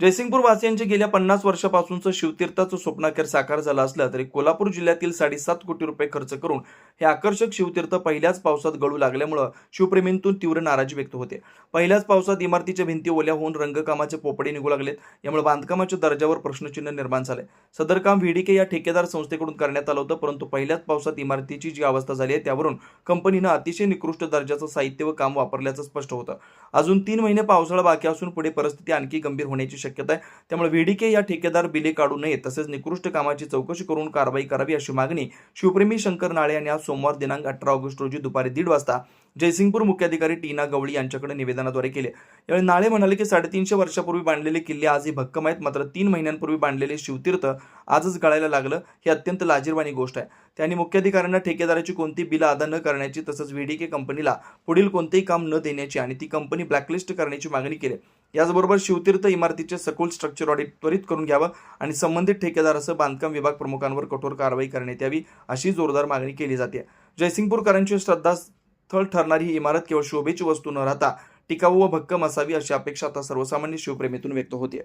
जयसिंगपूर वासियांचे गेल्या पन्नास वर्षापासूनचं शिवतीर्थाचं स्वप्नाखेर साकार झालं असलं तरी कोल्हापूर जिल्ह्यातील साडेसात कोटी रुपये खर्च करून हे आकर्षक शिवतीर्थ पहिल्याच पावसात गळू लागल्यामुळं शिवप्रेमींतून तीव्र नाराजी व्यक्त होते. पहिल्याच पावसात इमारतीच्या भिंती ओल्या होऊन रंगकामाचे पोपडे निघू लागलेत. यामुळे बांधकामाच्या दर्जावर प्रश्नचिन्ह निर्माण झाले. सदर काम व्हीडीके या ठेकेदार संस्थेकडून करण्यात आलं होतं परंतु पहिल्याच पावसात इमारतीची जी अवस्था झाली आहे त्यावरून कंपनीनं अतिशय निकृष्ट दर्जाचं साहित्य व काम वापरल्याचं स्पष्ट होतं. अजून तीन महिने पावसाळा बाकी असून पुढे परिस्थिती आणखी गंभीर होण्याची शक्यता आहे. त्यामुळे व्हीडीके या ठेकेदार बिले काढू नये तसेच निकृष्ट कामाची चौकशी करून कारवाई करावी अशी मागणी शिवप्रेमी शंकर नाळे यांनी आज सोमवार दिनांक अठरा ऑगस्ट रोजी दुपारी दीड वाजता जयसिंगपूर मुख्याधिकारी टीना गवळी यांच्याकडे निवेदनाद्वारे केले. यावेळी नाळे म्हणाले की साडेतीनशे वर्षापूर्वी बांधलेले किल्ले आजही भक्कम आहेत मात्र तीन महिन्यांपूर्वी बांधलेले शिवतीर्थ आजच गळायला लागलं ही अत्यंत लाजीरवाणी गोष्ट आहे. त्यांनी मुख्याधिकाऱ्यांना ठेकेदाराची कोणती बिलं अदा न करण्याची तसंच व्हीडीके कंपनीला पुढील कोणतेही काम न देण्याची आणि ती कंपनी ब्लॅकलिस्ट करण्याची मागणी केली. याचबरोबर शिवतीर्थ इमारतीचे सखोल स्ट्रक्चर ऑडिट त्वरित करून घ्यावं आणि संबंधित ठेकेदारासह बांधकाम विभाग प्रमुखांवर कठोर कारवाई करण्यात यावी अशी जोरदार मागणी केली जाते. जयसिंगपूरकरांची श्रद्धास्थळ ठरणारी ही इमारत केवळ शोभेची वस्तू न राहता टिकाऊ व भक्कम असावी अशी अपेक्षा आता सर्वसामान्य शिवप्रेमीतून व्यक्त होते